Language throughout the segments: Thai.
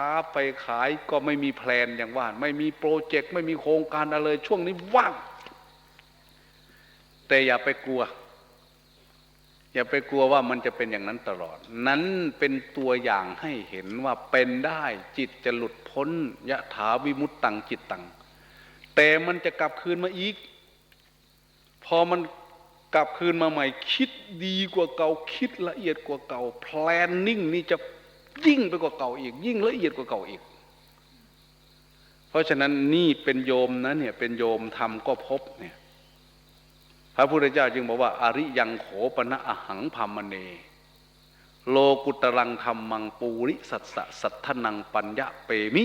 ค้าไปขายก็ไม่มีแพลนอย่างว่า ไม่มีโปรเจกต์ไม่มีโครงการอะไรช่วงนี้ว่าง แต่อย่าไปกลัว อย่าไปกลัวว่ามันจะเป็นอย่างนั้นตลอด นั้นเป็นตัวอย่างให้เห็นว่าเป็นได้จิตจะหลุดพ้นยะถาวิมุตตังจิตตัง แต่มันจะกลับคืนมาอีก พอมันกลับคืนมาใหม่ คิดดีกว่าเก่าคิดละเอียดกว่าเก่าแพลนนิ่งนี่จะ ยิ่งไปกว่าเก่าอีก ยิ่งละเอียดกว่าเก่าอีก เพราะฉะนั้นนี่เป็นโยมนะเนี่ยเป็นโยมทำก็พบเนี่ยพระพุทธเจ้าจึงบอกว่า อริยังโขปนะอหังพามเน โลกุตรังธรรมังปูริสัสสะสัทธนังปัญญะเปมิ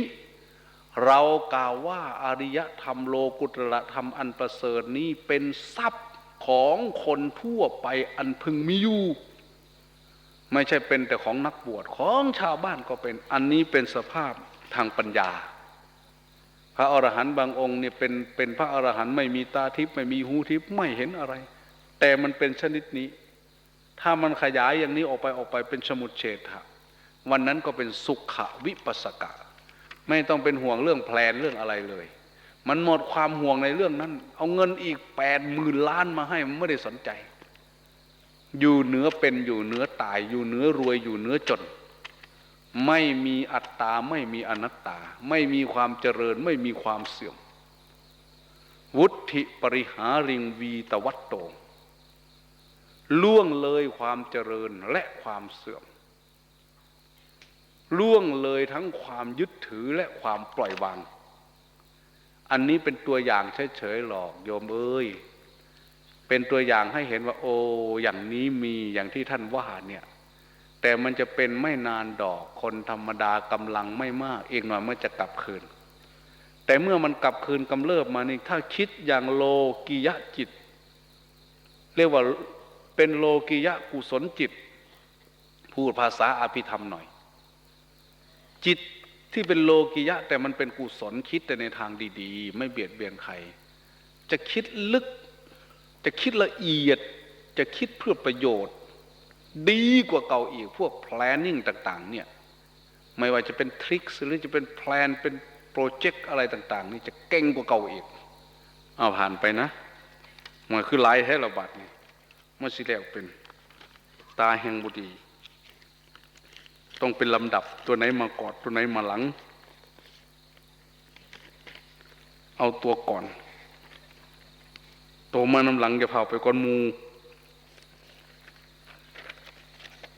เรากล่าวว่าอริยธรรมโลกุตระธรรมอันประเสริฐนี้เป็นทรัพย์ของคนทั่วไปอันพึงมีอยู่ ไม่ใช่เป็นแต่ของนักบวชของชาวบ้านก็เป็นอันนี้เป็นสภาพทางปัญญา พระอรหันต์บางองค์เนี่ยเป็นเป็นพระอรหันต์ไม่มีตาทิพย์ไม่มีหูทิพย์ไม่เห็นอะไร แต่มันเป็นชนิดนี้ ถ้ามันขยายอย่างนี้ออกไปออกไปเป็นสมุดเฉทะวันนั้นก็เป็นสุขวิปัสสกะ ไม่ต้องเป็นห่วงเรื่องแพลนเรื่องอะไรเลย มันหมดความห่วงในเรื่องนั้น เอาเงินอีกแปดหมื่นล้านมาให้มันไม่ได้สนใจ อยู่เหนือเป็นอยู่เหนือตาย อยู่เหนือรวยอยู่เหนือจน ไม่มีอัตตาไม่มีอนัตตา ไม่มีความเจริญไม่มีความเสื่อม วุฒิปริหาริงวีตวัตโตล่วงเลยความเจริญและความเสื่อม ล่วงเลยทั้งความยึดถือและความปล่อยวาง อันนี้เป็นตัวอย่างเฉยๆหรอกโยมเอ้ย เป็นตัวอย่างให้เห็นว่า โอ้อย่างนี้มีอย่างที่ท่านว่าเนี่ย แต่มันจะเป็นไม่นานดอกคนธรรมดากำลังไม่มากอีกหน่อยมันจะกลับคืน แต่เมื่อมันกลับคืนกำเริบมานี่ถ้าคิดอย่างโลกิยะจิต เรียกว่าเป็นโลกิยะกุศลจิต พูดภาษาอภิธรรมหน่อย จิตที่เป็นโลกิยะ แต่มันเป็นกุศลคิดแต่ในทางดี ๆ ไม่เบียดเบียนใคร จะคิดลึก จะคิดละเอียดจะคิดเพื่อประโยชน์ ดีกว่าเก่าอีกพวก planning ต่างๆเนี่ยไม่ว่าจะเป็นทริคหรือจะเป็นแพลนเป็นโปรเจกต์อะไรต่าง ๆ นี่จะเก่งกว่าเก่าอีกเอาผ่านไปนะมันคือลายแท้ระบาดนี่มันสิแล้วเป็นตาแห่งบุดีต้องเป็นลำดับตัวไหนมากอดตัวไหนมาหลัง เอาตัวก่อน ตัวมานำหลังจะเผาไปก้อนมู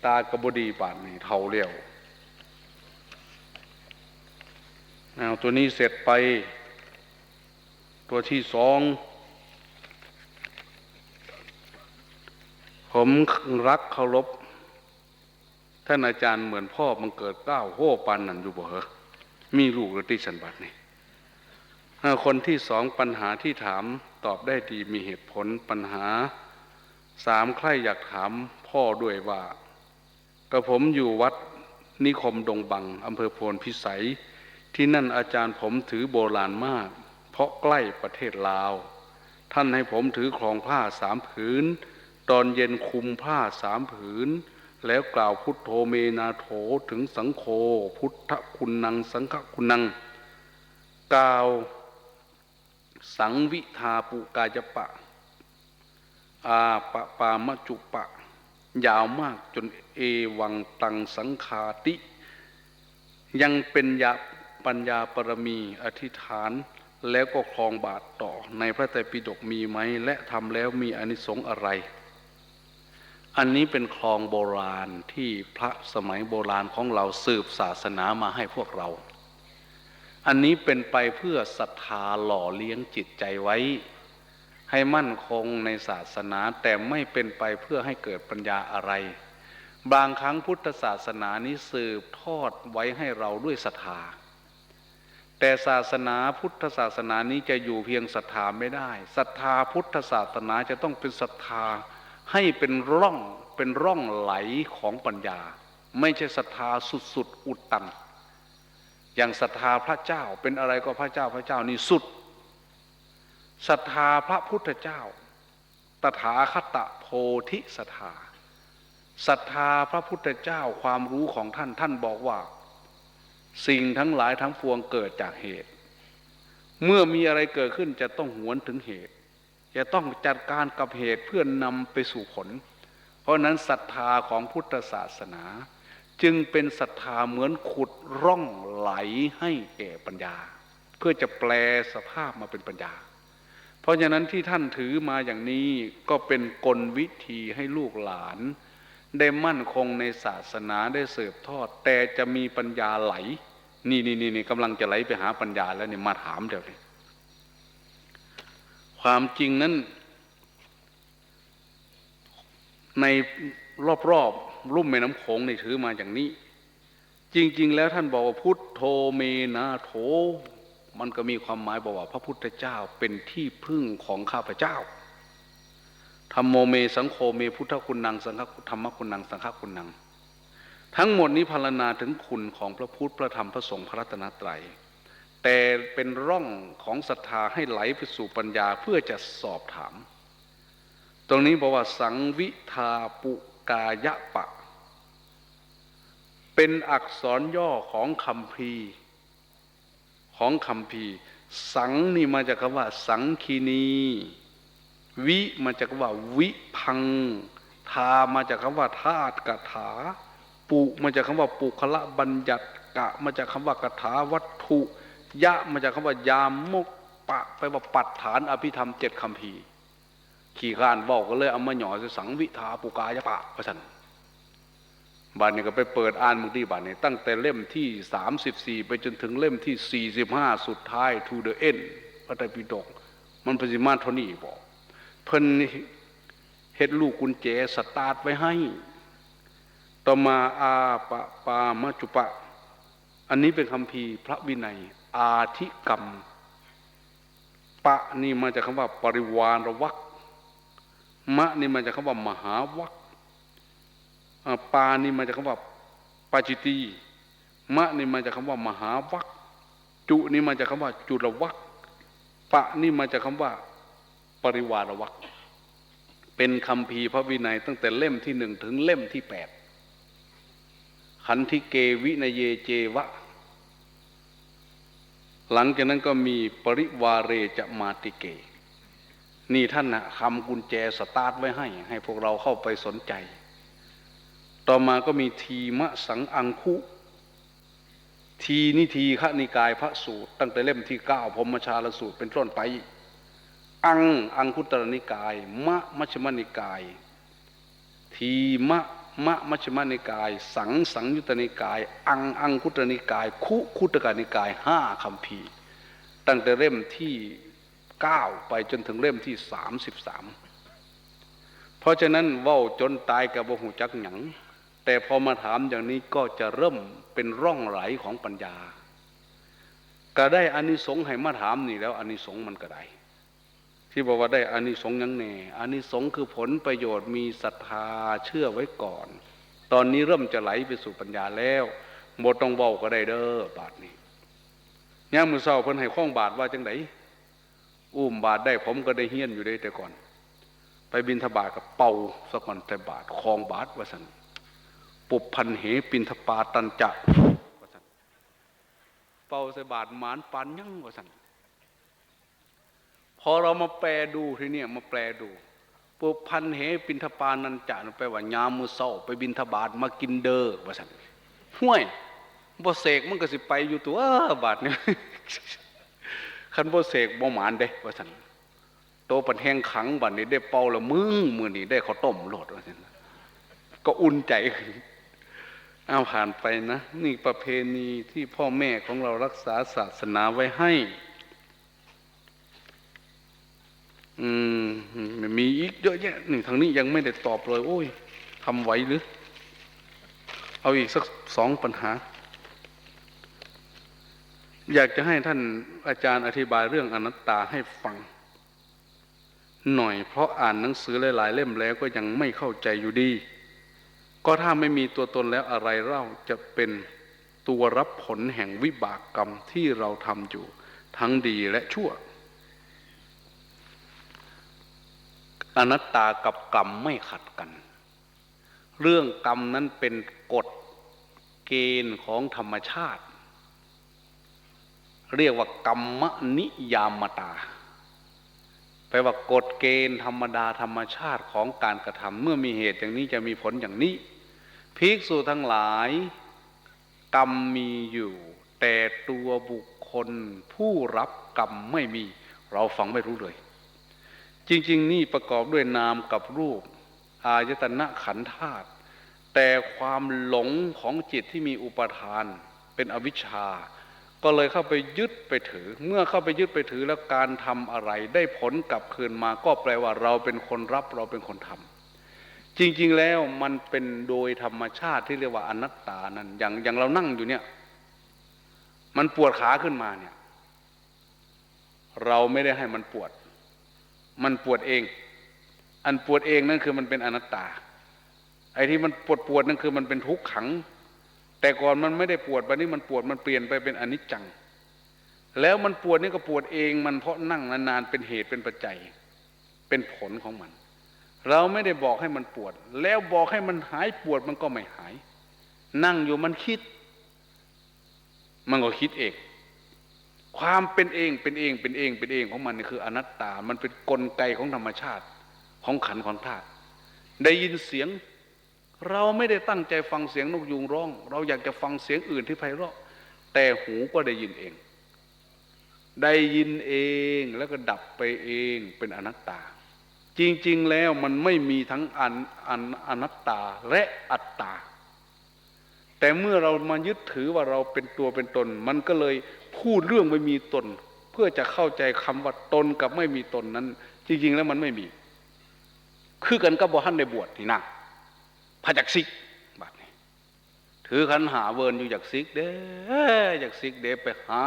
ตากระบดีบาดนี่เท่าเลี้ยวเอาตัวนี้เสร็จไป ตัวที่สอง ผมรักเคารพท่านอาจารย์เหมือนพ่อมันเกิดเก้าโหปันนั่นอยู่บ่เหรอมีลูกหรือติสันบัตนี่คนที่สองปัญหาที่ถาม ตอบได้ดีมีเหตุผลปัญหา สามใครอยากถามพ่อด้วยว่ากระผมอยู่วัดนิคมดงบังอำเภอโพนพิสัย ที่นั่นอาจารย์ผมถือโบราณมาก เพราะใกล้ประเทศลาว ท่านให้ผมถือครองผ้าสามผืน ตอนเย็นคุมผ้าสามผืน แล้วกล่าวพุทโธเมนาโถถึงสังโฆพุทธคุณนังสังฆคุณนังกล่าว สังวิทาปุกายปะ อาปะปามจุปะ ยาวมากจนเอวังตังสังคาติ ยังเป็นยาปัญญาปรมีอธิษฐานแล้วก็คลองบาทต่อในพระไตรปิฎกมีไหม และทำแล้วมีอนิสงส์อะไร อันนี้เป็นคลองโบราณที่พระสมัยโบราณของเราสืบศาสนามาให้พวกเรา อันนี้เป็นไปเพื่อศรัทธาหล่อเลี้ยงจิตใจไว้ ให้มั่นคงในศาสนาแต่ไม่เป็นไปเพื่อให้เกิดปัญญาอะไร บางครั้งพุทธศาสนานี้สืบทอดไว้ให้เราด้วยศรัทธา แต่ศาสนาพุทธศาสนานี้จะอยู่เพียงศรัทธาไม่ได้ศรัทธาพุทธศาสนาจะต้องเป็นศรัทธาให้เป็นร่องเป็นร่องไหลของปัญญา ไม่ใช่ศรัทธาสุดๆ อุดตัน อย่างศรัทธาพระเจ้าเป็นอะไรก็พระเจ้าพระเจ้านี่สุดศรัทธาพระพุทธเจ้า ตถาคตโพธิศรัทธาศรัทธาพระพุทธเจ้าความรู้ของท่านท่านบอกว่า สิ่งทั้งหลายทั้งปวงเกิดจากเหตุ เมื่อมีอะไรเกิดขึ้นจะต้องหวนถึงเหตุ จะต้องจัดการกับเหตุเพื่อนนำไปสู่ผล เพราะฉะนั้นศรัทธาของพุทธศาสนา จึงเป็นศรัทธาเหมือนขุดร่องไหลให้แก่ปัญญา เพื่อจะแปลสภาพมาเป็นปัญญา เพราะฉะนั้นที่ท่านถือมาอย่างนี้ก็เป็นกลวิธีให้ลูกหลาน ได้มั่นคงในศาสนาได้เสืบทอด แต่จะมีปัญญาไหลนี่นี่นี่นี่กำลังจะไหลไปหาปัญญาแล้วเนี่ยมาถามเดี๋ยวนี้ความจริงนั้นในรอบๆ รุ่มแม่น้ำโขงนี่ถือมาอย่างนี้ จริง ๆ แล้วท่านบอกว่าพุทโธเมนาโถ มันก็มีความหมายบอกว่า พระพุทธเจ้าเป็นที่พึ่งของข้าพเจ้าธรรมโมเมสังโฆเมพุทธคุณนังสังฆธรรมคุณนังสังฆคุณนังทั้งหมดนี้พรรณนาถึงคุณของพระพุทธพระธรรมพระสงฆ์พระรัตนตรัย แต่เป็นร่องของศรัทธาให้ไหลไปสู่ปัญญาเพื่อจะสอบถาม ตรงนี้บอกว่าสังวิทาปุ กายะปะ เป็นอักษรย่อของคำพีของคำพีสังนี่มาจากคำว่า สังคีนี วิมาจากคำว่า วิพัง ทามาจากคำว่าธาตุกถา ปุมาจากคำว่าปุคละบัญญัติกะมาจากคำว่ากถาวัตถุ ยะมาจากคำว่ายามมกปะไปว่าปัดฐานอภิธรรมเจ็ดคำพี ขี่ข้านบอกก็เลยเอามาหย่อสังวิทาปุกายะปะพระสันบานนี้ก็ไปเปิดอ่านมึงที่บานนี้ ตั้งแต่เล่มที่สามสิบสี่ไปจนถึงเล่มที่สี่สิบห้าสุดท้าย to the end พระไตรปิฎกมันปฏิมาเท่านี้บอกเพิ่นเฮ็ดลูกกุญแจสตาร์ทไว้ให้ ต่อมาอาปะปามจุปะ อันนี้เป็นคำพีพระวินัย อาธิกรรม ปะนี่มาจากคำว่าปริวานวัก มะนี่มาจากคำว่ามหาวักปานี่มาจากคำว่าปาจิตีมะนี่มาจากคำว่ามหาวักจุนี่มาจากคำว่าจุลวักปะนี่มาจากคำว่า ปริวารวักเป็นคำพีพระวินัยตั้งแต่เล่มที่หนึ่งถึงเล่มที่แปดขันธิเกวินเยเจวะ หลังจากนั้นก็มีปริวาเรจะมาติเก นี่ท่านนะคำกุญแจสตาร์ทไว้ให้ ให้พวกเราเข้าไปสนใจ ต่อมาก็มีทีมะสังอังคุ ทีนิทีขนิกายพระสูตร ตั้งแต่เล่มที่เก้าพมชาลสูตรเป็นต้นไป อังอังคุตรนิกาย มะมัชมนิกาย ทีมะมะมัชมนิกาย สังสังยุตนิกาย อังอังคุตรนิกาย คุคุตกานิกายห้าคำพีตั้งแต่เล่มที่ ก้าไปจนถึงเล่มที่สามสิบสามเพราะฉะนั้นว้าจนตายกับบ่หูจักหยังแต่พอมาถามอย่างนี้ก็จะเริ่มเป็นร่องไหลของปัญญา ก็ได้อานิสงส์ให้มาถามนี่แล้วอานิสงส์มันก็ได้ ที่บอกว่าได้อานิสงส์ยังแน่อานิสงส์คือผลประโยชน์มีศรัทธาเชื่อไว้ก่อน ตอนนี้เริ่มจะไหลไปสู่ปัญญาแล้วหมดต้องเว้าก็ได้เด้อบาทนี้ย่างมือเศร้าเพิ่นให้ข้องบาทว่าจังได อุ้มบาทได้ผมก็ได้เฮี้ยนอยู่ได้แต่ก่อน ไปบินทบาทกับเป่าสะก่อนแต่บาทคลองบาทว่าสันปุบพันเหปินทปาตันจะว่าสันเป่าใส่บาทหมานปานยั่งว่าสันพอเรามาแปลดูทีเนี้ยมาแปลดูปุบพันเหปินทปานันจะแปลว่ายามมือเศร้าไปบินทบาทมากินเดอว่าสันห้วยบ่เสกมันก็สิไปอยู่ตัวบาทเนี่ย คันบ่เสกบ่หมานเด้ว่าซั่นโตปันแห้งขังบัดนี้ได้เป่าละมึงมือนี้ได้ข้าวต้มโลดว่าซั่นก็อุ่นใจเอาผ่านไปนะ นี่ประเพณีที่พ่อแม่ของเรารักษาศาสนาไว้ให้ อืมมีอีกเยอะแยะหนึ่งทางนี้ยังไม่ได้ตอบเลย โอ้ยทำไหวหรือ เอาอีกสักสองปัญหา อยากจะให้ท่านอาจารย์อธิบายเรื่องอนัตตาให้ฟัง หน่อยเพราะอ่านหนังสือหลาย ๆ เล่มแล้วก็ยังไม่เข้าใจอยู่ดี ก็ถ้าไม่มีตัวตนแล้วอะไรเล่าจะเป็นตัวรับผลแห่งวิบากกรรมที่เราทำอยู่ ทั้งดีและชั่ว อนัตตากับกรรมไม่ขัดกัน เรื่องกรรมนั้นเป็นกฎเกณฑ์ของธรรมชาติ เรียกว่ากรรมนิยามตาแปลว่ากฎเกณฑ์ธรรมดาธรรมชาติของการกระทำเมื่อมีเหตุอย่างนี้จะมีผลอย่างนี้ภิกษุทั้งหลาย กรรมมีอยู่ แต่ตัวบุคคลผู้รับกรรมไม่มี เราฟังไม่รู้เลย จริง ๆ นี่ประกอบด้วยนามกับรูป อายตนะขันธ์ธาตุแต่ความหลงของจิตที่มีอุปทาน เป็นอวิชชา ก็เลยเข้าไปยึดไปถือ เมื่อเข้าไปยึดไปถือแล้วการทำอะไร ได้ผลกลับคืนมา ก็แปลว่าเราเป็นคนรับเราเป็นคนทำจริงๆแล้วมันเป็นโดยธรรมชาติที่เรียกว่าอนัตตานั้นอย่างอย่างเรานั่งอยู่เนี่ยมันปวดขาขึ้นมาเนี่ยเราไม่ได้ให้มันปวด มันปวดเอง อันปวดเองนั่นคือมันเป็นอนัตตา ไอ้ที่มันปวดปวดนั่นคือมันเป็นทุกขัง แต่ก่อนมันไม่ได้ปวดวันนี้มันปวดมันเปลี่ยนไปเป็นอนิจจัง แล้วมันปวดนี่ก็ปวดเองมันเพราะนั่งนานๆเป็นเหตุเป็นปัจจัย เป็นผลของมัน เราไม่ได้บอกให้มันปวด แล้วบอกให้มันหายปวดมันก็ไม่หาย นั่งอยู่มันคิด มันก็คิดเองความเป็นเองเป็นเองเป็นเองเป็นเองของมันนี่คืออนัตตา มันเป็นกลไกของธรรมชาติของขันของธาตุได้ยินเสียง เราไม่ได้ตั้งใจฟังเสียงนกยูงร้อง เราอยากจะฟังเสียงอื่นที่ไพเราะ แต่หูก็ได้ยินเอง ได้ยินเองแล้วก็ดับไปเองเป็นอนัตตา จริงๆแล้วมันไม่มีทั้งอันอันอนัตตาและอัตตา แต่เมื่อเรามายึดถือว่าเราเป็นตัวเป็นตน มันก็เลยพูดเรื่องไม่มีตน เพื่อจะเข้าใจคำว่าตนกับไม่มีตนนั้น จริงๆแล้วมันไม่มี คือกันกับบอฮันในบวชนี่นะ พระจักซิกบาดนี้ถือขันหาเวิร์นอยู่จากซิก เด้จากซิกเด้ไปหา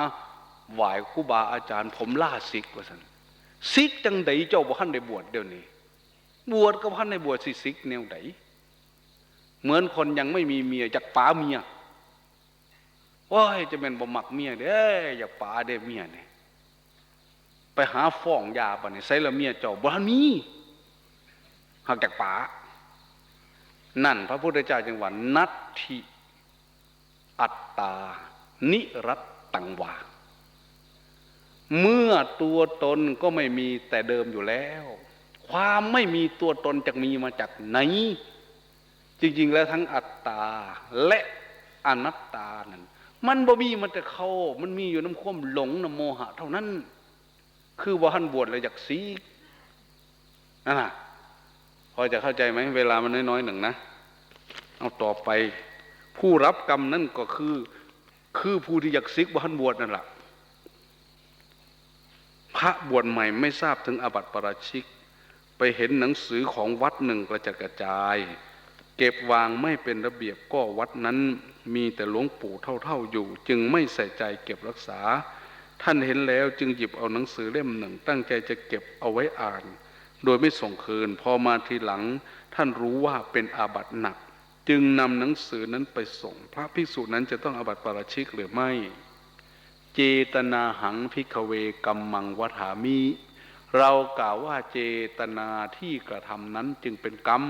ไหวครูบาอาจารย์ ผมล่าซิกว่าสันซิกจังไดเจ้าบอฮันในบวชเดี๋ยวนี้ บวชก็บอฮันในบวชสิซิกแนวไดเหมือนคนยังไม่มีเมียจากป๋าเมียว้ายจะเป็นบ่มักเมียเด้อยากป๋าเด้เมียเนี่ยไปหาฟ้องยาปะเนี่ยใส่ละเมียเจ้าบ่ทันมีหากจากป๋า นั่นพระพุทธเจ้าจึงว่านัตถิอัตตา นิรัตตังวา เมื่อตัวตนก็ไม่มีแต่เดิมอยู่แล้ว ความไม่มีตัวตนจะมีมาจากไหน จริง ๆ แล้วทั้งอัตตาและอนัตตานั้นมันบ่มีมันแต่เขามันมีอยู่น้ำควมหลงน้ำโมหะ เท่านั้น คือว่าท่านบวชเลยจากสีนั่นน่ะ พอจะเข้าใจไหมเวลามันน้อยๆหนึ่งนะ เอาต่อไป ผู้รับกรรมนั่นก็คือ คือผู้ที่อยากซิกว่าท่านบวชนั่นแหละพระบวชใหม่ไม่ทราบถึงอาบัติปราชิก ไปเห็นหนังสือของวัดหนึ่งกระจัดกระจาย เก็บวางไม่เป็นระเบียบก็วัดนั้นมีแต่หลวงปู่เท่าๆอยู่ จึงไม่ใส่ใจเก็บรักษา ท่านเห็นแล้วจึงหยิบเอาหนังสือเล่มหนึ่ง ตั้งใจจะเก็บเอาไว้อ่าน โดยไม่ส่งคืน พอมาทีหลังท่านรู้ว่าเป็นอาบัติหนัก จึงนำหนังสือนั้นไปส่ง พระภิกษุนั้นจะต้องอาบัติปราชิกหรือไม่ เจตนาหังพิกเวกัมมังวัฏามิเรากล่าวว่าเจตนาที่กระทำนั้นจึงเป็นกรรม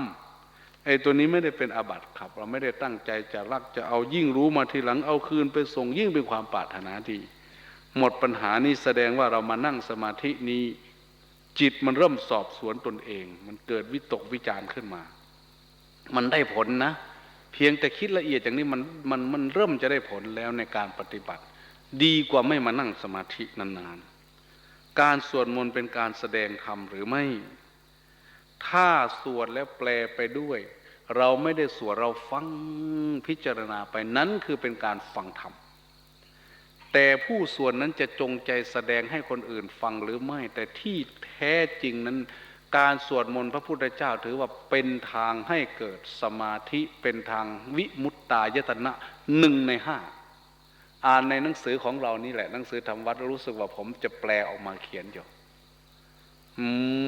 ไอ้ตัวนี้ไม่ได้เป็นอาบัติครับ เราไม่ได้ตั้งใจจะรักจะเอายิ่งรู้มาทีหลังเอาคืนไปส่งยิ่งเป็นความปรารถนาดี หมดปัญหานี้แสดงว่าเรามานั่งสมาธินี้ จิตมันเริ่มสอบสวนตนเอง มันเกิดวิตกวิจารขึ้นมา มันได้ผลนะ เพียงแต่คิดละเอียดอย่างนี้มันมันมันเริ่มจะได้ผลแล้วในการปฏิบัติ ดีกว่าไม่มานั่งสมาธินานๆ การสวดมนต์เป็นการแสดงธรรมหรือไม่ ถ้าสวดแล้วแปลไปด้วย เราไม่ได้สวดเราฟังพิจารณาไปนั้นคือเป็นการฟังธรรม แต่ผู้สวดนั้นจะจงใจแสดงให้คนอื่นฟังหรือไม่ แต่ที่แท้จริงนั้น การสวดมนต์พระพุทธเจ้าถือว่าเป็นทางให้เกิดสมาธิเป็นทางวิมุตตายตนะหนึ่งในห้าอ่านในหนังสือของเรานี่แหละหนังสือธรรมวัดรู้สึกว่าผมจะแปลออกมาเขียนอยู่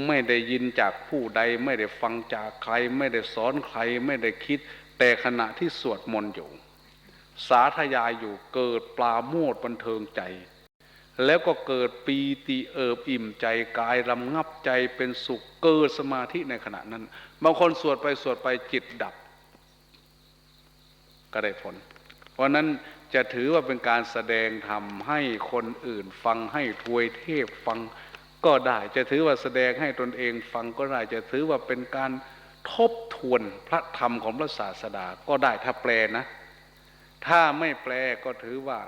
ไม่ได้ยินจากผู้ใด ไม่ได้ฟังจากใคร ไม่ได้สอนใคร ไม่ได้คิด แต่ขณะที่สวดมนต์อยู่ สาธยายอยู่เกิดปลาโมดบันเทิงใจ แล้วก็เกิดปีติเอิบอิ่มใจกายรำงับใจเป็นสุขเกิดสมาธิในขณะนั้น บางคนสวดไปสวดไปจิตดับ ก็ได้ผล เพราะนั้นจะถือว่าเป็นการแสดงธรรมให้คนอื่นฟังให้ทวยเทพฟังก็ได้จะถือว่าแสดงให้ตนเองฟังก็ได้จะถือว่าเป็นการทบทวนพระธรรมของพระศาสดาก็ได้ถ้าแปลนะ ถ้าไม่แปลก็ถือว่า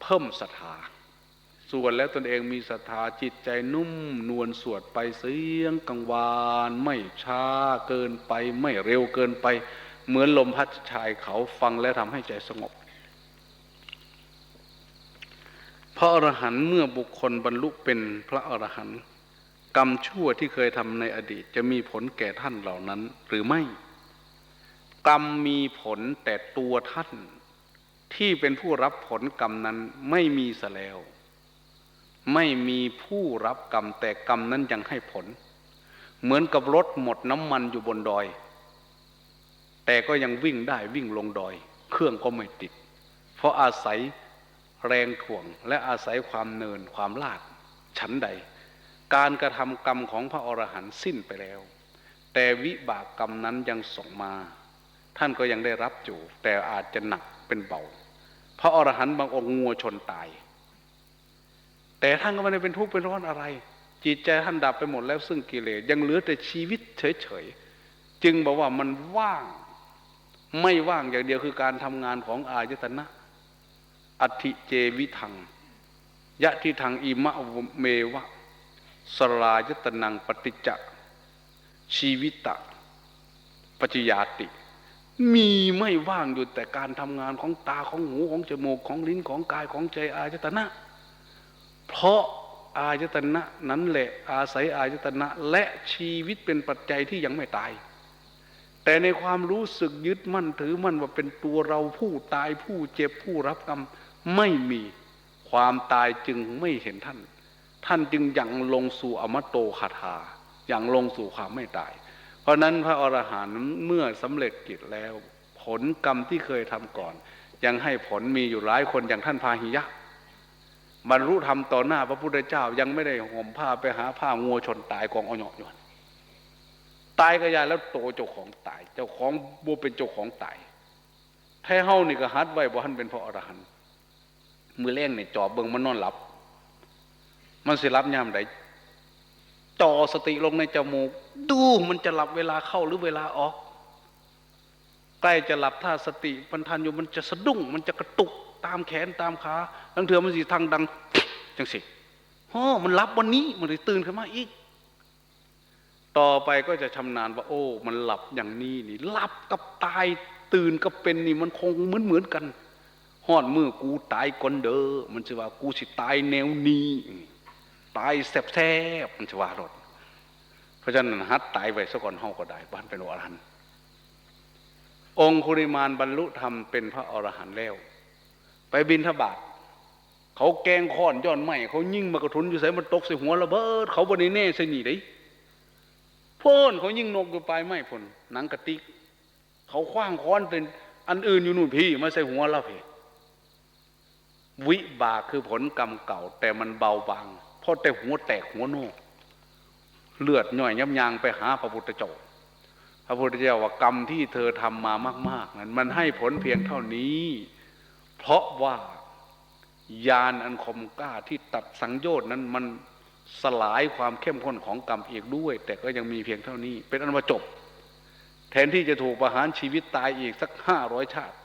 เพิ่มศรัทธาส่วนแล้วตนเองมีศรัทธาจิตใจนุ่มนวลสวดไปเสียงกังวานไม่ช้าเกินไป ไม่เร็วเกินไป เหมือนลมพัดชายเขาฟังแล้วทำให้ใจสงบพระอรหันต์เมื่อบุคคลบรรลุเป็นพระอรหันต์กรรมชั่วที่เคยทำในอดีตจะมีผลแก่ท่านเหล่านั้นหรือไม่ กรรมมีผลแต่ตัวท่าน ที่เป็นผู้รับผลกรรมนั้นไม่มีซะแล้ว ไม่มีผู้รับกรรมแต่กรรมนั้นยังให้ผล เหมือนกับรถหมดน้ำมันอยู่บนดอย แต่ก็ยังวิ่งได้วิ่งลงดอย เครื่องก็ไม่ติด เพราะอาศัยแรงถ่วงและอาศัยความเนินความลาดฉันใด การกระทำกรรมของพระอรหันต์สิ้นไปแล้ว แต่วิบากกรรมนั้นยังส่งมา ท่านก็ยังได้รับอยู่แต่อาจจะหนัก เป็นเบา พระอรหันต์บางองค์งัวชนตาย แต่ท่านก็ไม่ได้เป็นทุกข์เป็นร้อนอะไร จิตใจท่านดับไปหมดแล้วซึ่งกิเลสยังเหลือแต่ชีวิตเฉยๆจึงบอกว่ามันว่าง ไม่ว่างอย่างเดียวคือการทำงานของอายตนะอธิเจวิทังยะทิทังอิมะเมวะสลายตนังปฏิจจชีวิตะปัจจยาติ มีไม่ว่างอยู่แต่การทำงานของตาของหูของจมูกของลิ้นของกายของใจอายตนะ เพราะอายตนะนั้นแหละอาศัยอายตนะ และชีวิตเป็นปัจจัยที่ยังไม่ตาย แต่ในความรู้สึกยึดมั่นถือมั่นว่าเป็นตัวเราผู้ตายผู้เจ็บผู้รับกรรมไม่มีความตายจึงไม่เห็นท่าน ท่านจึงยังลงสู่อมตโตคาถาอย่างลงสู่ความไม่ตาย ราะนั้นพระอรหันต์เมื่อสำเร็จกิจแล้ว ผลกรรมที่เคยทำก่อน ยังให้ผลมีอยู่หลายคนอย่างท่านพาหิยะบรรลุธรรมต่อหน้าพระพุทธเจ้ายังไม่ได้ห่มผ้าไปหาผ้างัวชนตายกองอาหยอกยอนตายก็ยายแล้วโตเจ้าของตาย เจ้าของบัวเป็นเจ้าของตายแท้เฮานี่ก็ฮัดไว้บ่ท่านเป็นพระอรหันต์มือเล่งเนี่ยจอบเบิงมันนอนหลับ มันสิรับยามใด จ่อสติลงในจมูก ดูมันจะหลับเวลาเข้าหรือเวลาออก ใกล้จะหลับถ้าสติมันทันอยู่มันจะสะดุ้ง มันจะกระตุกตามแขนตามขาทั้งเถื่อมันสิทางดังจังสิโอ้มันหลับวันนี้มันเลยตื่นขึ้นมาอีก ต่อไปก็จะชำนาญว่า โอ้ มันหลับอย่างนี้นี่หลับกับตายตื่นกับเป็นนี่มันคงเหมือนเหมือนกันหอดมือกูตายก่อนเด้อมันจะว่ากูสิตายแนวนี้ ตายแสบๆมันจะว่ารถเพราะฉะนั้นฮัดตายไปซะก่อนเฮาก็ได้บ้านเป็นอรหันต์องคุริมานบรรลุธรรมเป็นพระอรหันต์แล้ว ไปบินทบาทเขาแกงค้อนย้อนไหมเขายิ่งมากระทุนอยู่ใส่มันตกใส่หัวระเบิด เขาบนนี้แน่ใส่หนีได้พ่นเขายิ่งนกอยู่ปลายไม้พ่นหนังกระติก เขาคว้างค้อนเป็นอันอื่นอยู่นู่นพี่มาใส่หัวเราพี่วิบากคือผลกรรมเก่า แต่มันเบาบาง ราะแต่หัวแตกหัวโนกเลือดหน่อยย้ำยางไปหาพระพุทธเจ้าพระพุทธเจ้าว่ากรรมที่เธอทำมามาก ๆ นั้น มันให้ผลเพียงเท่านี้ เพราะว่ายานอันคมกล้าที่ตัดสังโยชน์นั้นมันสลายความเข้มข้นของกรรมอีกด้วย แต่ก็ยังมีเพียงเท่านี้ เป็นอันว่าจบ แทนที่จะถูกประหารชีวิตตายอีกสักห้าร้อยชาติ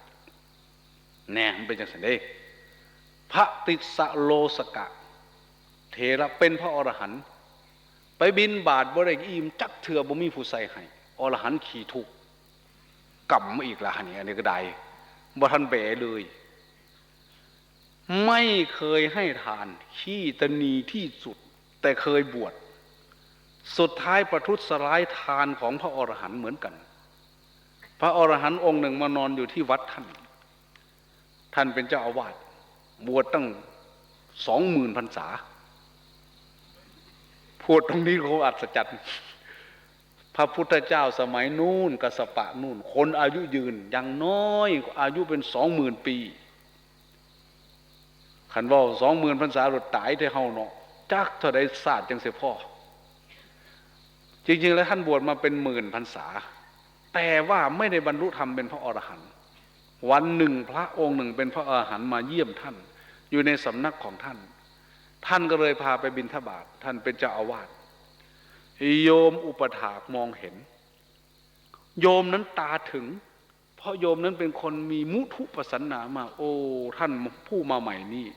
แน่มันเป็นจังสันเดพระติสโลสกะ เทระเป็นพระอรหันต์ไปบินบาทบริอิมจักเถื่อบ่มีผู้ใส่ให้อรหันต์ขี่ทุกกรรมอีกละนี่อันนี้ก็ได้บ่ทันเบเลย ไม่เคยให้ทาน ขี้ตนีที่สุด แต่เคยบวชสุดท้ายประทุษร้ายทานของพระอรหันต์เหมือนกัน พระอรหันต์องค์หนึ่งมานอนอยู่ที่วัดท่าน ท่านเป็นเจ้าอาวาสบวชตั้งสองหมื่นพรรษา พูดตรงนี้เขาอัศจรรย์พระพุทธเจ้าสมัยนู่นกสปะนู่น คนอายุยืนอย่างน้อยอายุเป็นสองหมื่นปีขันว่าสองหมื่นพรรษาหลุดตายที่เฮาเนาะจักเท่าใดศาสตร์จังเสียพ่อ จริง ๆ แล้วท่านบวชมาเป็นหมื่นพรรษา แต่ว่าไม่ได้บรรลุธรรมเป็นพระอรหันต์วันหนึ่งพระองค์หนึ่งเป็นพระอาหารมาเยี่ยมท่าน อยู่ในสำนักของท่าน ท่านก็เลยพาไปบิณฑบาตท่านเป็นเจ้าอาวาสโยมอุปถากมองเห็น โยมนั้นตาถึง เพราะโยมนั้นเป็นคนมีมุทุปสันนามา โอ้ท่านผู้มาใหม่นี่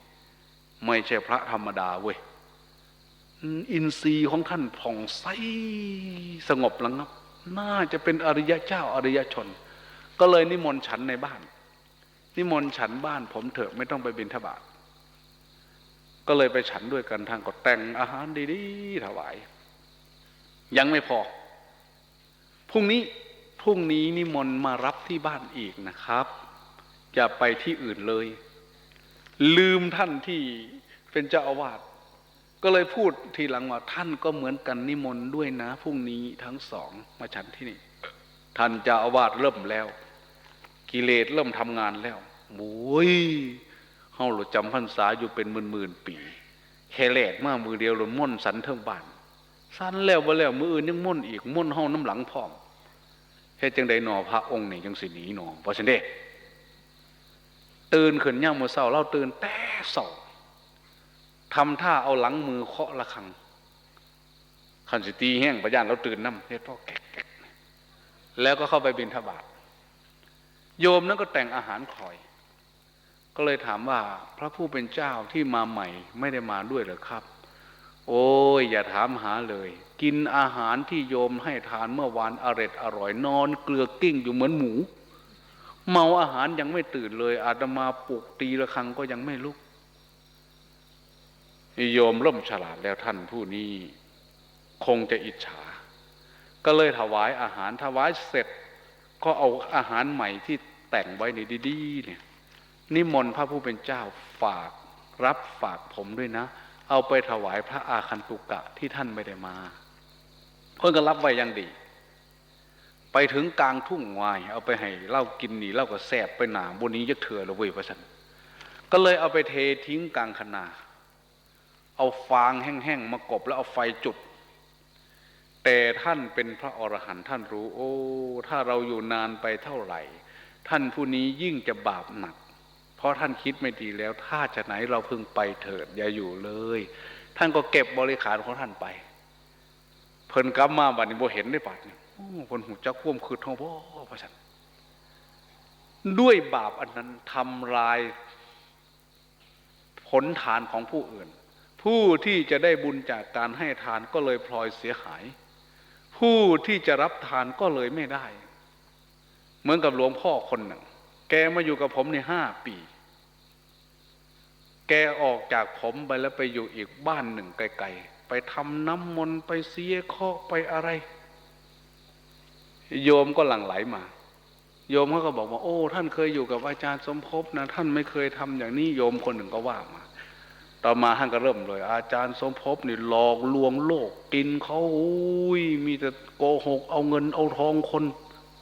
ไม่ใช่พระธรรมดาเว้ยอินทรีย์ของท่านผ่องใสสงบระงับ น่าจะเป็นอริยะเจ้าอริยชน ก็เลยนิมนต์ฉันในบ้าน นิมนต์ฉันบ้านผมเถอะไม่ต้องไปบิณฑบาต ก็เลยไปฉันด้วยกันทางก็แต่งอาหารดีๆถวาย ยังไม่พอพรุ่งนี้พรุ่งนี้นิมนต์มารับที่บ้านอีกนะครับอย่าไปที่อื่นเลย ลืมท่านที่เป็นเจ้าอาวาสก็เลยพูดทีหลังว่าท่านก็เหมือนกันนิมนต์ด้วยนะพรุ่งนี้ทั้งสองมาฉันที่นี่ ท่านเจ้าอาวาสเริ่มแล้ว กิเลสเริ่มทำงานแล้วโอ้ย เฮาหลุดจำพรรษาอยู่เป็นหมื่นๆปีแค่แหลกมากมือเดียวหลุดม่นสันเทิงบ้านสั้นแล้วบ่แล้วมืออื่นยังม่นอีกม่นเฮาน้ำหลังพร้อมเฮ็ดจังใดหนอพระองค์นี่จังสิหนีหนอเพราะฉะนั้นเด้ตื่นขึ้นย่ามมื้อเช้าเราตื่นแต่เช้าทำท่าเอาหลังมือเคาะระฆังขันสิตีแห้งประยานเราตื่นน้ำเฮ็ดพ่อแก๊กแล้วก็เข้าไปบิณฑบาตโยมนั้นก็แต่งอาหารคอย ก็เลยถามว่าพระผู้เป็นเจ้าที่มาใหม่ไม่ได้มาด้วยหรือครับ โอ้ยอย่าถามหาเลย กินอาหารที่โยมให้ทานเมื่อวานอร็ดอร่อยนอน เกลือกิ้งอยู่เหมือนหมู เมาอาหารยังไม่ตื่นเลย อาตมาปลุกตีระฆังก็ยังไม่ลุกโยมร่มฉลาดแล้วท่านผู้นี้ คงจะอิจฉา ก็เลยถวายอาหารถวายเสร็จ ก็เอาอาหารใหม่ที่แต่งไว้ในดีๆเนี่ย นิมนต์พระผู้เป็นเจ้าฝากรับฝากผมด้วยนะ เอาไปถวายพระอาคันตุกะที่ท่านไม่ได้มาเพิ่นก็รับไว้อยังดี ไปถึงกลางทุ่งวาย เอาไปให้เล้ากินหนีเล้าก็แสบไปหนาบนนี้ยักเถื่อเลยเว้ยพระสันก็เลยเอาไปเททิ้งกลางคณาเอาฟางแห้งๆมากบแล้วเอาไฟจุด แต่ท่านเป็นพระอรหันต์ท่านรู้ โอ้ ถ้าเราอยู่นานไปเท่าไหร่ ท่านผู้นี้ยิ่งจะบาปหนัก เพราะท่านคิดไม่ดีแล้ว ถ้าจะไหนเราพึงไปเถิด อย่าอยู่เลย ท่านก็เก็บบริขารของท่านไป เพิ่นกลับมาบัดนี้บ่เห็นได้บัดนี้โอ้คนหูจักควมคืดท้องพ่อพระฉันด้วยบาปอันนั้นทำลายผลทานของผู้อื่น ผู้ที่จะได้บุญจากการให้ทานก็เลยพลอยเสียหาย ผู้ที่จะรับทานก็เลยไม่ได้ เหมือนกับหลวงพ่อคนหนึ่ง แกมาอยู่กับผมในห้าปี แกออกจากผมไปแล้วไปอยู่อีกบ้านหนึ่งไกลๆ ไปทำน้ำมนต์ไปเสียข้อไปอะไร โยมก็หลั่งไหลมา โยมเขาก็บอกว่า โอ้ ท่านเคยอยู่กับอาจารย์สมภพนะ ท่านไม่เคยทำอย่างนี้โยมคนหนึ่งก็ว่ามาต่อมาท่านก็เริ่มเลย อาจารย์สมภพนี่หลอกลวงโลก กินเขาอุ้ยมีแต่โกหกเอาเงินเอาทองคน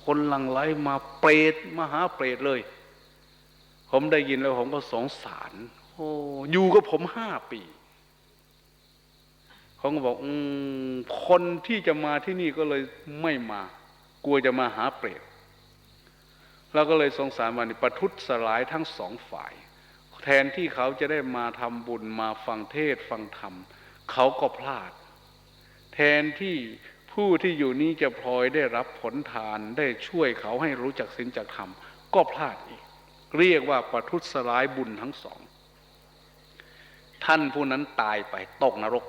คนหลั่งไหลมาเปรตมาหาเปรตเลย ผมได้ยินแล้วผมก็สงสาร โอ้อยู่กับผมห้าปีเขาก็บอกอคนที่จะมาที่นี่ก็เลยไม่มา กลัวจะมาหาเปรตแล้วก็เลยสงสารวันนี้ประทุษสลายทั้งสองฝ่าย แทนที่เขาจะได้มาทำบุญมาฟังเทศฟังธรรม เขาก็พลาด แทนที่ ผู้ที่อยู่นี้จะพลอยได้รับผลทานได้ช่วยเขาให้รู้จักศีลจักธรรม ก็พลาดอีก เรียกว่าประทุษร้ายบุญทั้งสอง ท่านผู้นั้นตายไปตกนรก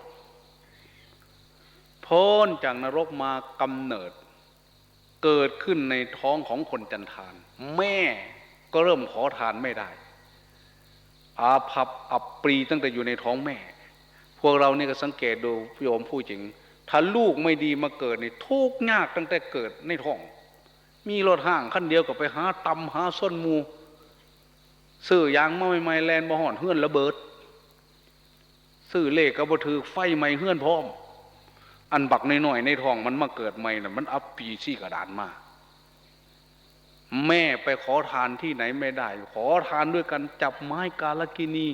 พ้นจากนรกมากำเนิด เกิดขึ้นในท้องของคนจันทาน แม่ก็เริ่มขอทานไม่ได้ อาภัพอับปรีตั้งแต่อยู่ในท้องแม่ พวกเราเนี่ยก็สังเกตดูโยมผู้จริง ถ้าลูกไม่ดีมาเกิดนี่ทุกยากตั้งแต่เกิดในท้อง มีรถห้างขั้นเดียวกับไปหาตำหาส้นมูซื้อยางมาใหม่ๆแลนบ่ห่อนเฮือนระเบิดซื้อเลขกระบถือไฟใหม่เฮือนพร้อม อันบักน้อยๆในท้องมันมาเกิดใหม่น่ะมันอับปีซี่กระดานมาแม่ไปขอทานที่ไหนไม่ได้ ขอทานด้วยกันจับไม้กาลกินี